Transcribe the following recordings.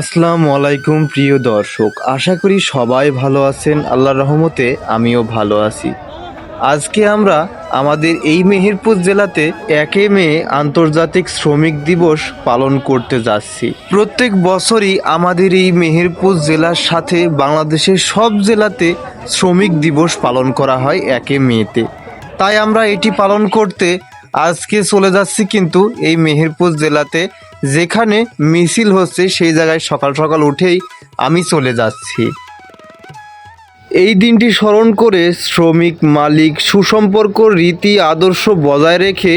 আসসালামু আলাইকুম, প্রিয় দর্শক। আশা করি সবাই ভালো আছেন। আল্লাহর রহমতে আমিও ভালো আছি। আজকে আমরা আমাদের এই মেহেরপুর জেলাতে একে মে আন্তর্জাতিক শ্রমিক দিবস পালন করতে যাচ্ছি। প্রত্যেক বছরই আমাদের এই মেহেরপুর জেলার সাথে বাংলাদেশের সব জেলাতে শ্রমিক দিবস পালন করা হয় একে মেতে। তাই আমরা এটি পালন করতে আজকে চলে যাচ্ছি কিন্তু এই মেহেরপুর জেলাতে যেখানে মিছিল হচ্ছে, সেই জায়গায় সকাল সকাল উঠেই আমি চলে যাচ্ছি। এই দিনটি স্মরণ করে শ্রমিক, মালিক, সুসম্পর্ক, রীতি, আদর্শ বজায় রেখে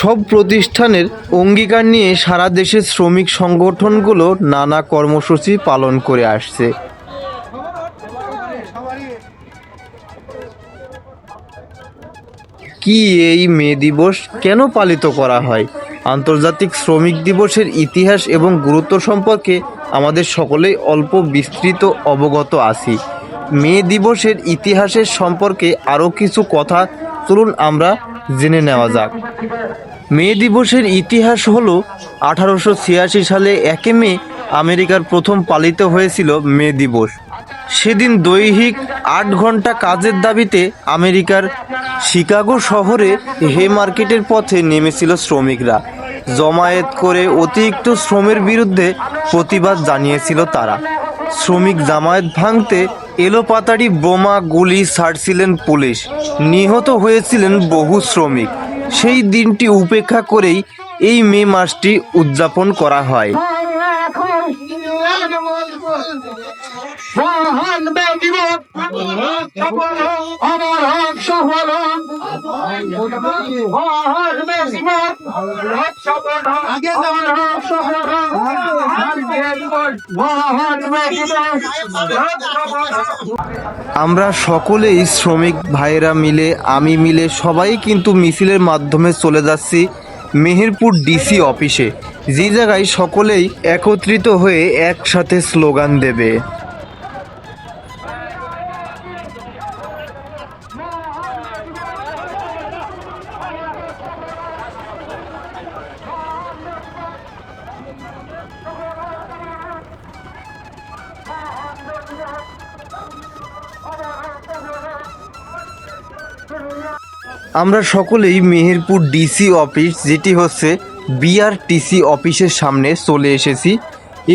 সব প্রতিষ্ঠানের অঙ্গীকার নিয়ে সারা দেশের শ্রমিক সংগঠনগুলো নানা কর্মসূচি পালন করে আসছে। কি এই মে দিবস কেন পালিত করা হয়? আন্তর্জাতিক শ্রমিক দিবসের ইতিহাস এবং গুরুত্ব সম্পর্কে আমাদের সকলেই অল্প বিস্তৃত অবগত আছি। মে দিবসের ইতিহাসের সম্পর্কে আরও কিছু কথা চলুন আমরা জেনে নেওয়া যাক। মে দিবসের ইতিহাস হলো আঠারোশো সালে একে মে আমেরিকার প্রথম পালিত হয়েছিল মে দিবস। সেদিন দৈহিক আট ঘণ্টা কাজের দাবিতে আমেরিকার শিকাগো শহরে হে মার্কেটের পথে নেমেছিল শ্রমিকরা। জমায়েত করে অতিরিক্ত শ্রমের বিরুদ্ধে প্রতিবাদ জানিয়েছিল তারা। শ্রমিক জামায়াত ভাঙতে এলোপাতাড়ি বোমা, গুলি ছাড়ছিলেন পুলিশ। নিহত হয়েছিলেন বহু শ্রমিক। সেই দিনটি উপেক্ষা করেই এই মে মাসটি উদযাপন করা হয়। মহান আমার হক সফল মহান ব্যক্তির আগে আমার হক সফল মহান আমরা সকলেই শ্রমিক ভাইয়েরা মিলে আমি মিলে সবাই কিন্তু মিছিলের মাধ্যমে চলে যাচ্ছি মেহেরপুর ডিসি অফিসে। যে জায়গায় সকলেই একত্রিত হয়ে একসাথে স্লোগান দেবে। আমরা সকলেই মেহেরপুর ডিসি অফিস, যেটি হচ্ছে বিআরটিসি অফিসের সামনে চলে এসেছি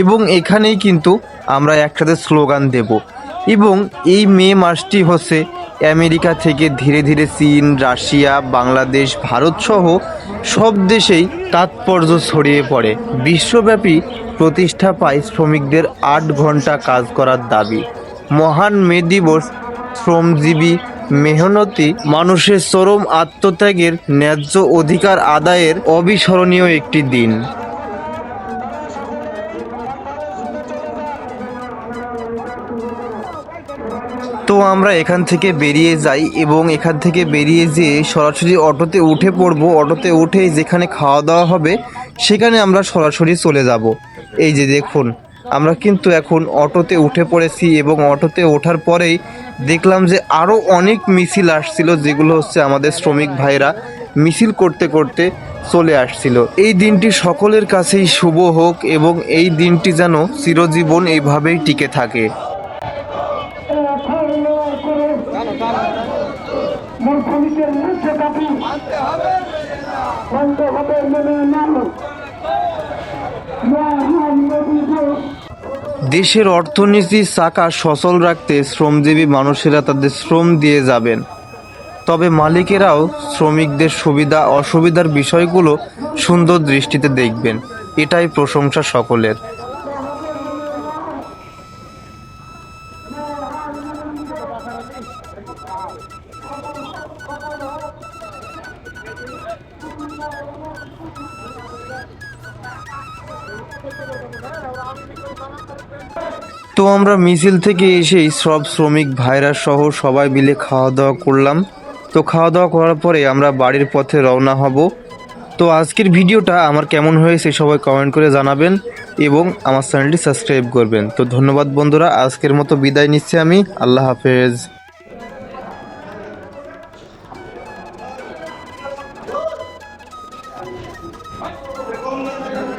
এবং এখানেই কিন্তু আমরা একসাথে স্লোগান দেব। এবং এই মে মাসটি হচ্ছে আমেরিকা থেকে ধীরে ধীরে চীন, রাশিয়া, বাংলাদেশ, ভারত সহ সব দেশেই তাৎপর্য ছড়িয়ে পড়ে। বিশ্বব্যাপী প্রতিষ্ঠা পায় শ্রমিকদের আট ঘণ্টা কাজ করার দাবি। মহান মে দিবস শ্রমজীবী, মেহনতি মানুষের চরম আত্মত্যাগের ন্যায্য অধিকার আদায়ের অবিস্মরণীয় একটি দিন। তো আমরা এখান থেকে বেরিয়ে যাই এবং এখান থেকে বেরিয়ে যেয়ে সরাসরি অটোতে উঠে পড়ব। অটোতে উঠে যেখানে খাওয়া দাওয়া হবে, সেখানে আমরা সরাসরি চলে যাব। এই যে দেখুন, আমরা কিন্তু এখন অটোতে উঠে পড়েছি এবং অটোতে ওঠার পরেই দেখলাম যে আরও অনেক মিছিল আসছিল, যেগুলো হচ্ছে আমাদের শ্রমিক ভাইরা মিছিল করতে করতে চলে আসছিল। এই দিনটি সকলের কাছেই শুভ হোক এবং এই দিনটি যেন চিরজীবন এইভাবেই টিকে থাকে। হবে দেশের অর্থনীতির চাকা সচল রাখতে শ্রমজীবী মানুষেরা তাদের শ্রম দিয়ে যাবেন। তবে মালিকেরাও শ্রমিকদের সুবিধা, অসুবিধার বিষয়গুলো সুন্দর দৃষ্টিতে দেখবেন। এটাই প্রশংসা সকলের। তো আমরা মিছিল থেকে এসেই সব শ্রমিক ভাইরা সহ সবাই মিলে খাওয়া দাওয়া করলাম। তো খাওয়া দাওয়া করার পরে আমরা বাড়ির পথে রওনা হব। তো আজকের ভিডিওটা আমার কেমন হয়েছে সবাই কমেন্ট করে জানাবেন এবং আমার চ্যানেলটি সাবস্ক্রাইব করবেন। তো ধন্যবাদ বন্ধুরা, আজকের মতো বিদায় নিচ্ছি আমি। আল্লাহ হাফেজ। 哎迎各位